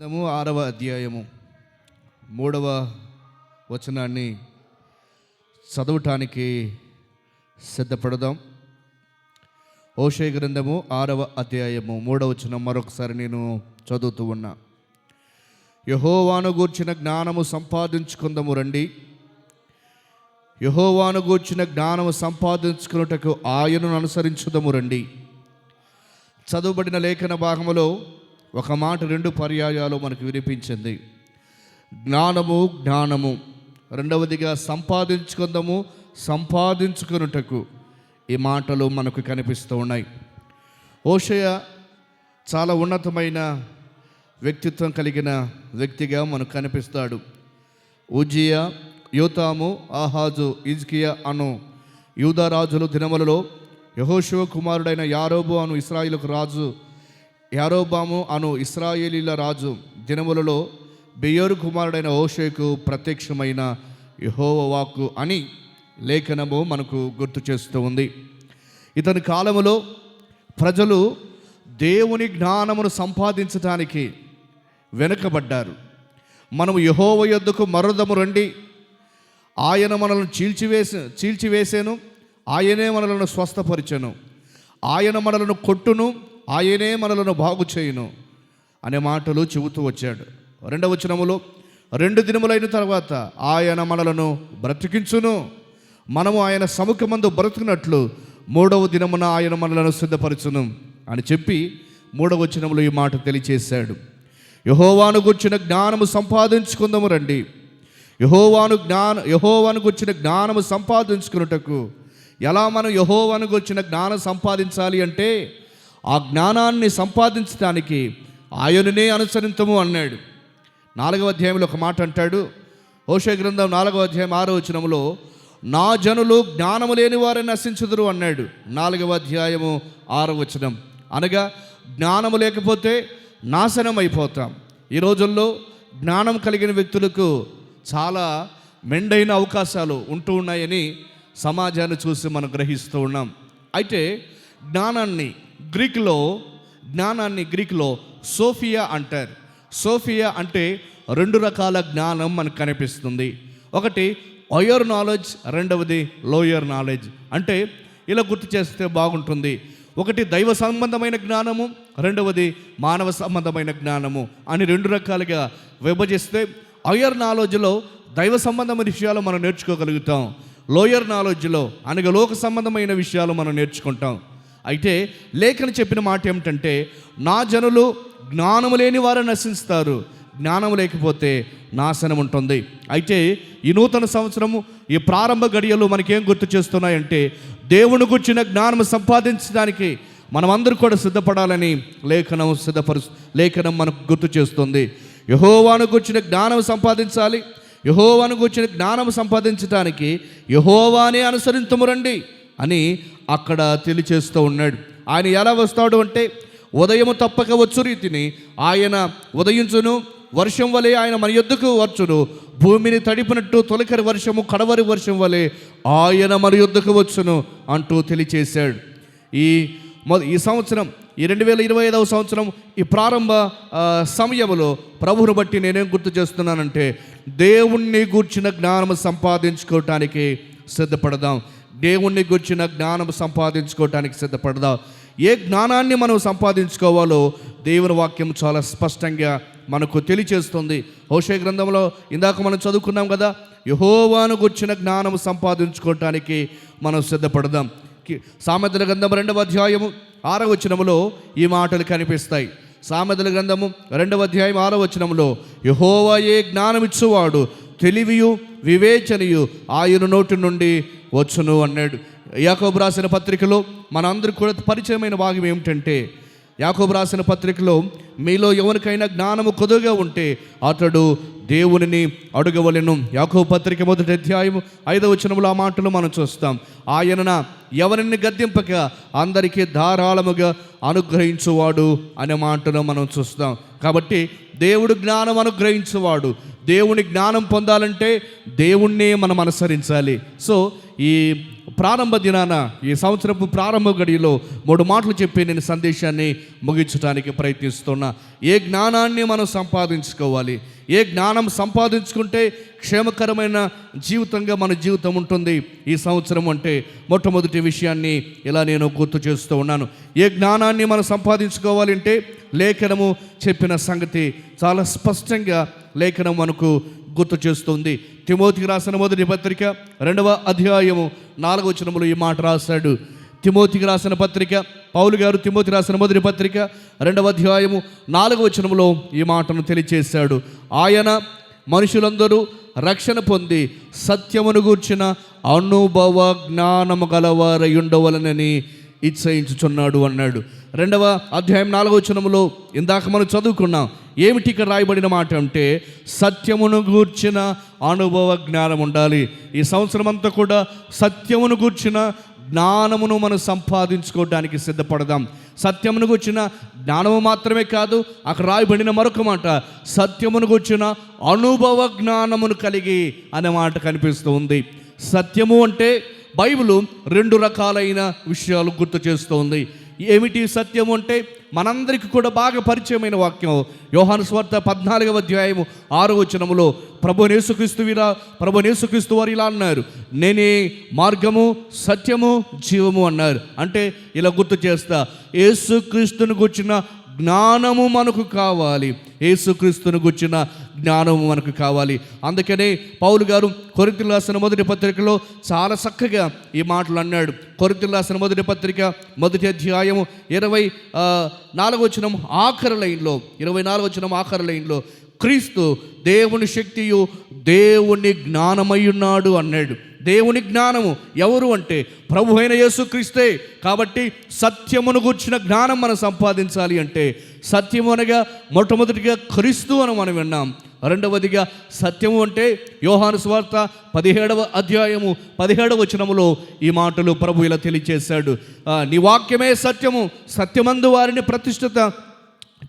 గ్రంథము ఆరవ అధ్యాయము. మూడవ వచనాన్ని చదవటానికి సిద్ధపడదాం. ఓషే గ్రంథము ఆరవ అధ్యాయము మూడవ వచనం మరొకసారి నేను చదువుతూ ఉన్నా. యహోవాను గూర్చిన జ్ఞానము సంపాదించుకుందాము రండి. యహోవాను గూర్చిన జ్ఞానము సంపాదించుకున్నటకు ఆయనను అనుసరించుదము రండి. చదువుబడిన లేఖన భాగములో ఒక మాట రెండు పర్యాయాలు మనకు వినిపించింది. జ్ఞానము జ్ఞానము. రెండవదిగా సంపాదించుకుందాము సంపాదించుకున్నటకు ఈ మాటలు మనకు కనిపిస్తూ ఉన్నాయి. ఓషయ చాలా ఉన్నతమైన వ్యక్తిత్వం కలిగిన వ్యక్తిగా మనకు కనిపిస్తాడు. ఉజియా యోతాము ఆహాజు ఇజ్కియా అను యూదరాజులు దినములలో యహోశివ కుమారుడైన యారోబు అను ఇస్రాయిలకు రాజు యారోబాము అను ఇస్రాయేలీల రాజు దినములలో బెయోరు కుమారుడైన ఓషేకు ప్రత్యక్షమైన యహోవ వాక్కు అని లేఖనము మనకు గుర్తు చేస్తూ ఉంది. ఇతని కాలములో ప్రజలు దేవుని జ్ఞానమును సంపాదించటానికి వెనుకబడ్డారు. మనము యహోవ యొద్దకు మరుదము రండి. ఆయన మనలను చీల్చివేసి చీల్చివేసాను. ఆయనే మనలను స్వస్థపరిచెను. ఆయన మనలను కొట్టును. ఆయనే మనలను బాగు చేయును అనే మాటలు చెబుతూ వచ్చాడు. రెండవ వచనములో రెండు దినములైన తర్వాత ఆయన మనలను బ్రతికించును. మనము ఆయన సముఖమందు బ్రతికినట్లు మూడవ దినమున ఆయన మనలను సిద్ధపరచును అని చెప్పి మూడవ వచనములో ఈ మాట తెలియచేశాడు. యహోవాను గుర్చిన జ్ఞానము సంపాదించుకుందాము రండి. యహోవాను జ్ఞాన యహోవాను గుర్చిన జ్ఞానము సంపాదించుకున్నటకు ఎలా మనం యహోవాను గుర్చిన జ్ఞానం సంపాదించాలి అంటే ఆ జ్ఞానాన్ని సంపాదించడానికి ఆయననే అనుసరించము అన్నాడు. నాలుగవ అధ్యాయంలో ఒక మాట అంటాడు. హోషే గ్రంథం నాలుగవ అధ్యాయం ఆరో వచనంలో నా జనులు జ్ఞానము లేని వారిని నశించుదురు అన్నాడు. నాలుగవ అధ్యాయము ఆరో వచనం. అనగా జ్ఞానము లేకపోతే నాశనం అయిపోతాం ఈ రోజుల్లో జ్ఞానం కలిగిన వ్యక్తులకు చాలా మెండైన అవకాశాలు ఉంటూ ఉన్నాయని సమాజాన్ని చూసి మనం గ్రహిస్తూ ఉన్నాం. అయితే జ్ఞానాన్ని గ్రీక్లో జ్ఞానాన్ని గ్రీక్లో సోఫియా అంటారు. సోఫియా అంటే రెండు రకాల జ్ఞానం మనకు కనిపిస్తుంది. ఒకటి అయర్ నాలెడ్జ్ రెండవది లోయర్ నాలెడ్జ్ అంటే ఇలా గుర్తు చేస్తే బాగుంటుంది. ఒకటి దైవ సంబంధమైన జ్ఞానము రెండవది మానవ సంబంధమైన జ్ఞానము అని రెండు రకాలుగా విభజిస్తే అయర్ నాలెడ్జ్లో దైవ సంబంధమైన విషయాలు మనం నేర్చుకోగలుగుతాం. లోయర్ నాలెడ్జ్లో అనగా లోక సంబంధమైన విషయాలు మనం నేర్చుకుంటాం. అయితే లేఖను చెప్పిన మాట ఏమిటంటే నా జనులు జ్ఞానము లేని వారు నశిస్తారు జ్ఞానం లేకపోతే నాశనం ఉంటుంది. అయితే ఈ నూతన సంవత్సరము ఈ ప్రారంభ గడియలు మనకేం గుర్తు చేస్తున్నాయంటే దేవుని గుర్చిన జ్ఞానం సంపాదించడానికి మనమందరూ కూడా సిద్ధపడాలని లేఖనం సిద్ధపరు లేఖనం మనకు గుర్తు చేస్తుంది. యహోవాను గుర్చిన జ్ఞానం సంపాదించాలి. యహోవాను గుర్చిన జ్ఞానం సంపాదించడానికి యహోవానే అనుసరించము రండి. అని అక్కడ తెలియచేస్తూ ఉన్నాడు. ఆయన ఎలా వస్తాడు అంటే ఉదయము తప్పక వచ్చు రీతిని ఆయన ఉదయించును వర్షం వలె ఆయన మన యొద్దకు వచ్చును. భూమిని తడిపినట్టు తొలకరి వర్షము కడవరి వర్షం వలె ఆయన మన యొద్దకు వచ్చును అంటూ తెలియచేశాడు. ఈ ఈ సంవత్సరం ఈ రెండు వేల ఇరవై ఐదవ సంవత్సరం ఈ ప్రారంభ సమయంలో ప్రభువును బట్టి నేనేం గుర్తు చేస్తున్నానంటే దేవుణ్ణి గూర్చిన జ్ఞానం సంపాదించుకోవటానికి సిద్ధపడదాం. దేవుణ్ణి గూర్చిన జ్ఞానం సంపాదించుకోవటానికి సిద్ధపడదాం? ఏ జ్ఞానాన్ని మనం సంపాదించుకోవాలో దేవుని వాక్యం చాలా స్పష్టంగా మనకు తెలియచేస్తుంది. హోషే గ్రంథంలో ఇందాక మనం చదువుకున్నాం కదా యహోవాను గుర్చిన జ్ఞానం సంపాదించుకోవటానికి మనం సిద్ధపడదాం. సామెతల గ్రంథం రెండవ అధ్యాయము ఆరవ వచనములో ఈ మాటలు కనిపిస్తాయి. సామెతల గ్రంథము రెండవ అధ్యాయం ఆరవ వచనములో యహోవాయే జ్ఞానమిచ్చువాడు తెలివియు వివేచనయు ఆయన నోటి నుండి వచ్చును అన్నాడు. యాకోబు రాసిన పత్రికలో మనందరికి కూడా పరిచయమైన భాగం ఏమిటంటే యాకోబు రాసిన పత్రికలో మీలో ఎవరికైనా జ్ఞానము కొదుగా ఉంటే అతడు దేవునిని అడుగవలను. యాకో పత్రిక మొదటి అధ్యాయం ఐదవ వచనములో ఆ మాటలు మనం చూస్తాం. ఆయనన ఎవరిని గద్దింపక అందరికీ ధారాళముగా అనుగ్రహించువాడు అనే మాటను మనం చూస్తాం. కాబట్టి దేవుడు జ్ఞానం అనుగ్రహించువాడు. దేవుని జ్ఞానం పొందాలంటే దేవుణ్ణే మనం అనుసరించాలి. సో ఈ ప్రారంభ దినాన ఈ సంవత్సరపు ప్రారంభ గడిలో మూడు మాటలు చెప్పి నేను సందేశాన్ని ముగించడానికి ప్రయత్నిస్తున్నా. ఏ జ్ఞానాన్ని మనం సంపాదించుకోవాలి? ఏ జ్ఞానం సంపాదించుకుంటే క్షేమకరమైన జీవితంగా మన జీవితం ఉంటుంది? ఈ సంవత్సరం అంటే మొట్టమొదటి విషయాన్ని ఇలా నేను గుర్తు చేస్తూ ఉన్నాను. ఏ జ్ఞానాన్ని మనం సంపాదించుకోవాలంటే లేఖనము చెప్పిన సంగతి చాలా స్పష్టంగా లేఖనం మనకు గుర్తు చేస్తుంది. తిమోతికి రాసిన మొదటి పత్రిక రెండవ అధ్యాయము నాలుగవ వచనములో ఈ మాట రాశాడు. తిమోతికి రాసిన పత్రిక పౌలు గారు తిమోతి రాసిన మొదటి పత్రిక రెండవ అధ్యాయము నాలుగవ వచనములో ఈ మాటను తెలియచేశాడు. ఆయన మనుషులందరూ రక్షణ పొంది సత్యమును గూర్చిన అనుభవ జ్ఞానము గలవారై ఉండవలనని ఇచ్చయించుచున్నాడు అన్నాడు. రెండవ అధ్యాయం నాలుగవ వచనములో ఇందాక మనం చదువుకున్నాం ఏమిటి ఇక్కడ రాయబడిన మాట అంటే సత్యమును గూర్చిన అనుభవ జ్ఞానం ఉండాలి. ఈ సంవత్సరం అంతా కూడా సత్యమును గూర్చిన జ్ఞానమును మనం సంపాదించుకోవడానికి సిద్ధపడదాం. సత్యమును కూర్చిన జ్ఞానము మాత్రమే కాదు అక్కడ రాయబడిన మరొక మాట సత్యమును కూర్చిన అనుభవ జ్ఞానమును కలిగి అనే మాట కనిపిస్తూ ఉంది. సత్యము అంటే బైబిల్ రెండు రకాలైన విషయాలు గుర్తు చేస్తోంది ఏమిటి సత్యము అంటే మనందరికీ కూడా బాగా పరిచయమైన వాక్యం. యోహాను స్వార్థ పద్నాలుగవ అధ్యాయము ఆరో వచనములో ప్రభు నేసుక్రీస్తు వీరా ప్రభు నేసుక్రీస్తు వారు ఇలా అన్నారు. నేనే మార్గము సత్యము జీవము అన్నారు. అంటే ఇలా గుర్తు చేస్తా. యేసుక్రీస్తుని గుర్చిన జ్ఞానము మనకు కావాలి. యేసుక్రీస్తును గుర్చిన జ్ఞానము మనకు కావాలి. అందుకనే పౌలు గారు కొరింతలు రాసిన మొదటి పత్రికలో చాలా చక్కగా ఈ మాటలు అన్నాడు. కొరింతలు రాసిన మొదటి పత్రిక మొదటి అధ్యాయము ఇరవై నాలుగవచనం ఆఖరి లైన్లో ఇరవై నాలుగవచనం ఆఖరి లైన్లో క్రీస్తు దేవుని శక్తియు దేవుని జ్ఞానమై ఉన్నాడు అన్నాడు. దేవుని జ్ఞానము ఎవరు అంటే ప్రభు అయిన యేసుక్రీస్తే. కాబట్టి సత్యమును గూర్చిన జ్ఞానం మనం సంపాదించాలి అంటే సత్యము అనగా మొట్టమొదటిగా క్రీస్తు అని మనం విన్నాం. రెండవదిగా సత్యము అంటే యోహాను స్వార్త పదిహేడవ అధ్యాయము పదిహేడవ వచనములో ఈ మాటలు ప్రభు ఇలా తెలియచేశాడు. నీ వాక్యమే సత్యము సత్యమందు వారిని ప్రతిష్ఠిత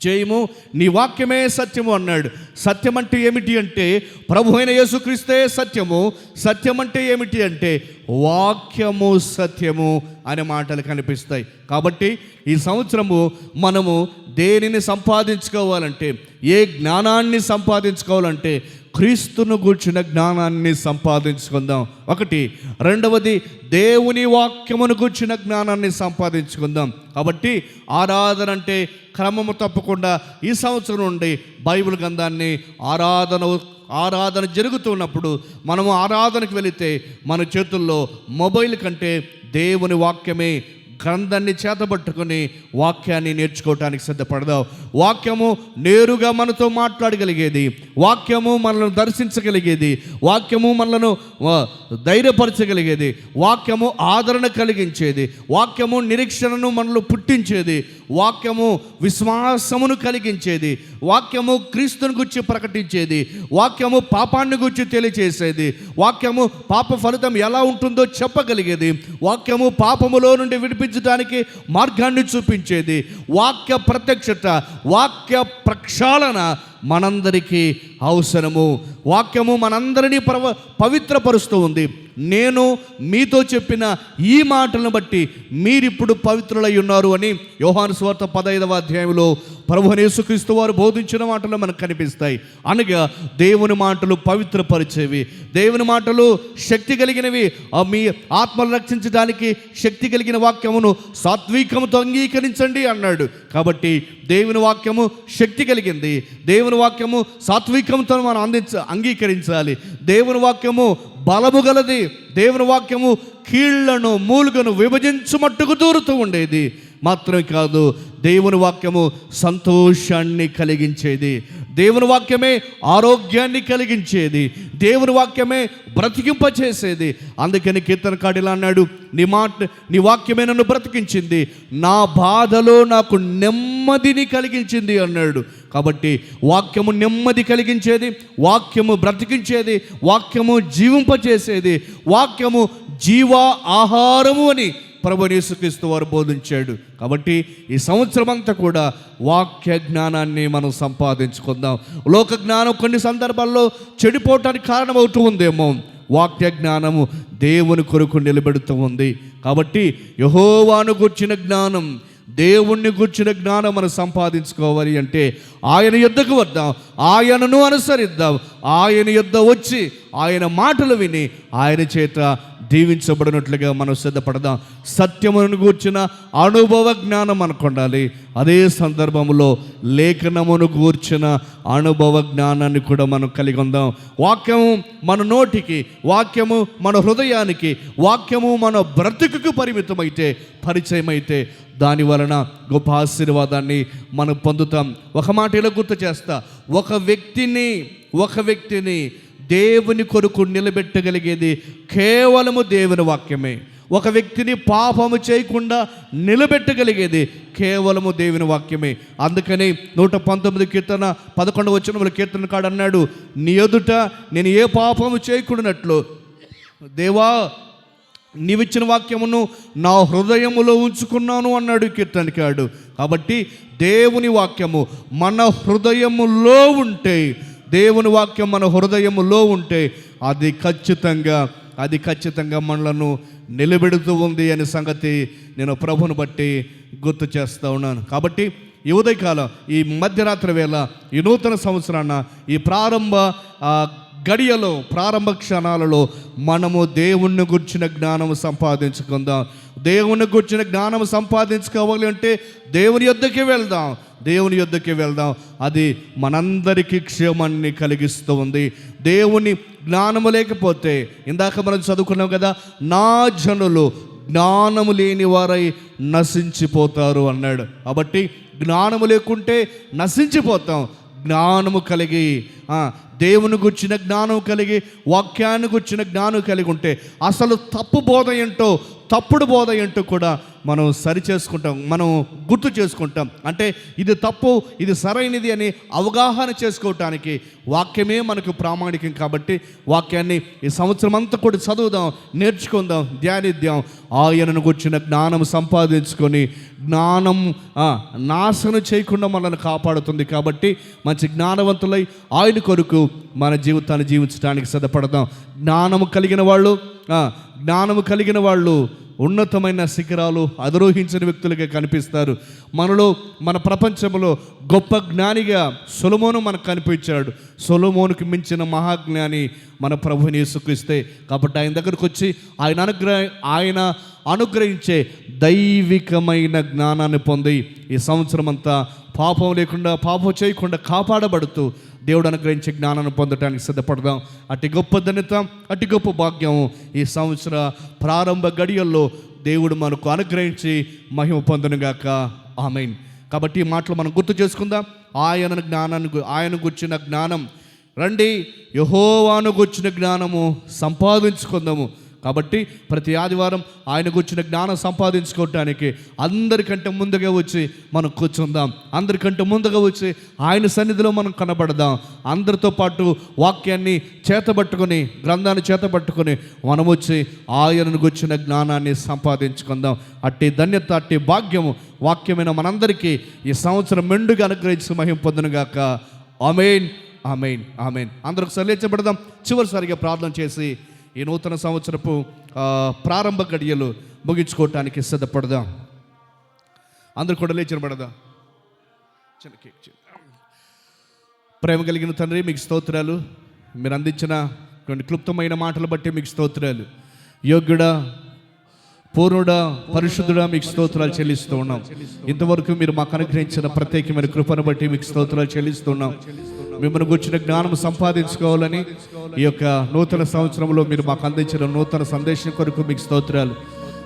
చేయము నీ వాక్యమే సత్యము అన్నాడు. సత్యం అంటే ఏమిటి అంటే ప్రభు అయిన యేసుక్రీస్తే సత్యము. సత్యం అంటే ఏమిటి అంటే వాక్యము సత్యము అనే మాటలు కనిపిస్తాయి. కాబట్టి ఈ సంవత్సరము మనము దేనిని సంపాదించుకోవాలంటే ఏ జ్ఞానాన్ని సంపాదించుకోవాలంటే క్రీస్తును గూర్చిన జ్ఞానాన్ని సంపాదించుకుందాం. ఒకటి రెండవది దేవుని వాక్యమును గూర్చిన జ్ఞానాన్ని సంపాదించుకుందాం. కాబట్టి ఆరాధన అంటే క్రమము తప్పకుండా ఈ సంవత్సరం నుండి బైబిల్ గ్రంథాన్ని ఆరాధన ఆరాధన జరుగుతున్నప్పుడు మనము ఆరాధనకు వెళితే మన చేతుల్లో మొబైల్ కంటే దేవుని వాక్యమే గ్రంథాన్ని చేతబట్టుకొని వాక్యాన్ని నేర్చుకోవటానికి సిద్ధపడదాం. వాక్యము నేరుగా మనతో మాట్లాడగలిగేది. వాక్యము మనల్ని దర్శించగలిగేది. వాక్యము మనలను ధైర్యపరచగలిగేది. వాక్యము ఆదరణ కలిగించేది. వాక్యము నిరీక్షణను మనలో పుట్టించేది. వాక్యము విశ్వాసమును కలిగించేది. వాక్యము క్రీస్తుని గురించి ప్రకటించేది. వాక్యము పాపాన్ని గురించి తెలియచేసేది. వాక్యము పాప ఫలితం ఎలా ఉంటుందో చెప్పగలిగేది. వాక్యము పాపములో నుండి విడిపి విడిపించడానికి మార్గాన్ని చూపించేది. వాక్య ప్రత్యక్షత వాక్య ప్రక్షాళన మనందరికీ అవసరము. వాక్యము మనందరినీ పరవ పవిత్రపరుస్తూ ఉంది. నేను మీతో చెప్పిన ఈ మాటలను బట్టి మీరిప్పుడు పవిత్రులై ఉన్నారు అని యోహాను స్వార్థ పదైదవ అధ్యాయంలో ప్రభు యేసుక్రీస్తు వారు బోధించిన మాటలు మనకు కనిపిస్తాయి. అనగా దేవుని మాటలు పవిత్రపరిచేవి. దేవుని మాటలు శక్తి కలిగినవి. మీ ఆత్మను రక్షించడానికి శక్తి కలిగిన వాక్యమును సాత్వికముతో అంగీకరించండి అన్నాడు. కాబట్టి దేవుని వాక్యము శక్తి కలిగింది. దేవుని వాక్యము సాత్వికంతో మనం అందించ అంగీకరించాలి. దేవుని వాక్యము బలము గలది. దేవుని వాక్యము కీళ్ళను మూలుగను విభజించు మట్టుకు దూరుతూ ఉండేది. మాత్రమే కాదు దేవుని వాక్యము సంతోషాన్ని కలిగించేది. దేవుని వాక్యమే ఆరోగ్యాన్ని కలిగించేది. దేవుని వాక్యమే బ్రతికింపచేసేది. అందుకని కీర్తనకాడిలా అన్నాడు నీ మాట నీ వాక్యమే నన్ను బ్రతికించింది. నా బాధలో నాకు నెమ్మదిని కలిగించింది అన్నాడు. కాబట్టి వాక్యము నెమ్మది కలిగించేది వాక్యము బ్రతికించేది వాక్యము జీవింపచేసేది వాక్యము జీవ ఆహారము అని ప్రభునేసుక్రీస్తు వారు బోధించాడు. కాబట్టి ఈ సంవత్సరం అంతా కూడా వాక్య జ్ఞానాన్ని మనం సంపాదించుకుందాం. లోక జ్ఞానం కొన్ని సందర్భాల్లో చెడిపోవటానికి కారణమవుతూ ఉందేమో. వాక్య జ్ఞానము దేవుని కొరకు నిలబెడుతూ ఉంది. కాబట్టి యహోవాను గుర్చిన జ్ఞానం దేవుణ్ణి గుర్చిన జ్ఞానం మనం సంపాదించుకోవాలి అంటే ఆయన యుద్ధకు వద్దాం. ఆయనను అనుసరిద్దాం. ఆయన యుద్ధ వచ్చి ఆయన మాటలు విని ఆయన చేత దీవించబడినట్లుగా మనం సిద్ధపడదాం. సత్యమును గూర్చిన అనుభవ జ్ఞానం మనకు ఉండాలి అదే సందర్భంలో లేఖనమును గూర్చిన అనుభవ జ్ఞానాన్ని కూడా మనం కలిగి ఉందాం. వాక్యము మన నోటికి వాక్యము మన హృదయానికి వాక్యము మన బ్రతుకుకు పరిమితమైతే పరిచయం అయితే దాని వలన గొప్ప ఆశీర్వాదాన్ని మనం పొందుతాం. ఒక మాట ఇలా గుర్తు చేస్తా? ఒక వ్యక్తిని ఒక వ్యక్తిని దేవుని కొరకు నిలబెట్టగలిగేది కేవలము దేవుని వాక్యమే. ఒక వ్యక్తిని పాపము చేయకుండా నిలబెట్టగలిగేది కేవలము దేవుని వాక్యమే. అందుకని నూట పంతొమ్మిది కీర్తన పదకొండు వచ్చిన కీర్తన కాడు అన్నాడు నీ ఎదుట నేను ఏ పాపము చేయకుండానట్లు దేవా నీవిచ్చిన వాక్యమును నా హృదయములో ఉంచుకున్నాను అన్నాడు కీర్తనకాడు కాబట్టి దేవుని వాక్యము మన హృదయములో ఉంటే దేవుని వాక్యం మన హృదయములో ఉంటే అది ఖచ్చితంగా అది ఖచ్చితంగా మనలను నిలబెడుతూ ఉంది అనే సంగతి నేను ప్రభుని బట్టి గుర్తు చేస్తూ ఉన్నాను. కాబట్టి ఈ ఉదయకాలం ఈ మధ్యరాత్రి వేళ ఈ నూతన సంవత్సరాన ఈ ప్రారంభ గడియలో ప్రారంభ క్షణాలలో మనము దేవుణ్ణి గుర్చిన జ్ఞానం సంపాదించుకుందాం. దేవుణ్ణి గుర్చిన జ్ఞానం సంపాదించుకోవాలి అంటే దేవుని యొద్దకి వెళ్దాం. దేవుని యొద్దకి వెళ్దాం. అది మనందరికీ క్షేమాన్ని కలిగిస్తూ ఉంది. దేవుని జ్ఞానము లేకపోతే ఇందాక మనం చదువుకున్నాం కదా నా జనులు జ్ఞానము లేని వారై నశించిపోతారు అన్నాడు. కాబట్టి జ్ఞానము లేకుంటే నశించిపోతాం. జ్ఞానము కలిగి దేవుని గుర్చిన జ్ఞానం కలిగి వాక్యాన్ని గుర్చిన జ్ఞానం కలిగి ఉంటే అసలు తప్పు బోధ ఏంటో తప్పుడు బోధ ఏంటో కూడా మనం సరి చేసుకుంటాం మనం గుర్తు చేసుకుంటాం. అంటే ఇది తప్పు ఇది సరైనది అని అవగాహన చేసుకోవటానికి వాక్యమే మనకు ప్రామాణికం కాబట్టి వాక్యాన్ని ఈ సంవత్సరం అంతా కూడా చదువుదాం నేర్చుకుందాం ధ్యానిద్దాం. ఆయనను గుర్చిన జ్ఞానం సంపాదించుకొని జ్ఞానం నాశనం చేయకుండా మనల్ని కాపాడుతుంది కాబట్టి మంచి జ్ఞానవంతులై ఆయన కొరకు మన జీవితాన్ని జీవించడానికి సిద్ధపడదాం. జ్ఞానము కలిగిన వాళ్ళు జ్ఞానము కలిగిన వాళ్ళు ఉన్నతమైన శిఖరాలు అధిరోహించిన వ్యక్తులుగా కనిపిస్తారు. మనలో మన ప్రపంచంలో గొప్ప జ్ఞానిగా సొలమోను మనకు కనిపించాడు. సొలమోనుకి మించిన మహాజ్ఞాని మన ప్రభుని యేసుక్రీస్తే. కాబట్టి ఆయన దగ్గరకు వచ్చి ఆయన అనుగ్రహ ఆయన అనుగ్రహించే దైవికమైన జ్ఞానాన్ని పొంది ఈ సంవత్సరం అంతా పాపం లేకుండా పాపం చేయకుండా కాపాడబడుతూ దేవుడు అనుగ్రహించే జ్ఞానాన్ని పొందడానికి సిద్ధపడదాం. అట్టి గొప్ప ధన్యత అట్టి గొప్ప భాగ్యం ఈ సంవత్సర ప్రారంభ గడియల్లో దేవుడు మనకు అనుగ్రహించి మహిమ పొందనుగాక. ఆమెన్. కాబట్టి ఈ మాటలు మనం గుర్తు చేసుకుందాం. ఆయన జ్ఞానాన్ని ఆయన గుర్చిన జ్ఞానం. రండి యహోవాను గుర్చిన జ్ఞానము సంపాదించుకుందాము. కాబట్టి ప్రతి ఆదివారం ఆయన వచ్చిన జ్ఞానం సంపాదించుకోవటానికి అందరికంటే ముందుగా వచ్చి మనం కూర్చుందాం. అందరికంటే ముందుగా వచ్చి ఆయన సన్నిధిలో మనం కనబడదాం. అందరితో పాటు వాక్యాన్ని చేతబట్టుకొని గ్రంథాన్ని చేతబట్టుకొని మనం వచ్చి ఆయనను గుర్చిన జ్ఞానాన్ని సంపాదించుకుందాం. అట్టి ధన్యత అట్టి భాగ్యము వాక్యమైన మనందరికీ ఈ సంవత్సరం మెండుగా అనుగ్రహించి మహిం పొందునుగాక. Amen amen amen. అందరికి సల్లించబడదాం చివరిసారిగా ప్రార్థన చేసి ఈ నూతన సంవత్సరపు ప్రారంభ గడియలు ముగించుకోవటానికి సిద్ధపడదాం. అందరు కూడా లేచిన చిన్న కేక్ ప్రేమ కలిగిన తండ్రి మీకు స్తోత్రాలు. మీరు అందించిన కొన్ని క్లుప్తమైన మాటలు బట్టి మీకు స్తోత్రాలు. యోగ్యుడా పూర్ణుడా పరిశుద్ధుడా మీకు స్తోత్రాలు చెల్లిస్తూ ఉన్నాం. ఇంతవరకు మీరు మాకు అనుగ్రహించిన ప్రత్యేకమైన కృపను బట్టి మీకు స్తోత్రాలు చెల్లిస్తున్నాం మిమ్మల్ని గుర్చిన జ్ఞానం సంపాదించుకోవాలని ఈ యొక్క నూతన సంవత్సరంలో మీరు మాకు అందించిన నూతన సందేశం కొరకు మీకు స్తోత్రాలు.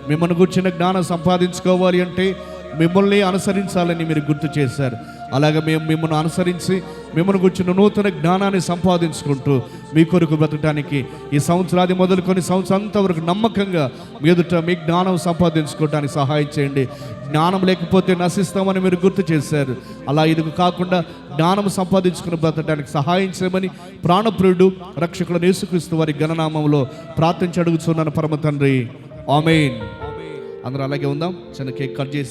మిమ్మల్ని గుర్చిన జ్ఞానం సంపాదించుకోవాలి అంటే మిమ్మల్ని అనుసరించాలని మీరు గుర్తు చేశారు. అలాగే మేము మిమ్మల్ని అనుసరించి మిమ్మల్ని గుర్చిన నూతన జ్ఞానాన్ని సంపాదించుకుంటూ మీ కొరకు బ్రతకడానికి ఈ సంవత్సరాది మొదలుకొని సంవత్సరం అంతా వరకు నమ్మకంగా మీ ఎదుట మీ జ్ఞానం సంపాదించుకోవడానికి సహాయం చేయండి. జ్ఞానం లేకపోతే నశిస్తామని మీరు గుర్తు చేశారు. అలా ఇది కాకుండా జ్ఞానం సంపాదించుకుని బ్రతకడానికి సహాయం చేయమని ప్రాణప్రియుడు రక్షకుడు నేసుక్రీస్తు వారి గణనామంలో ప్రార్థించి అడుగుతున్నాను పరమ తండ్రి. ఆమెన్. అందరూ అలాగే ఉందాం. చిన్న కేక్ కట్ చేసి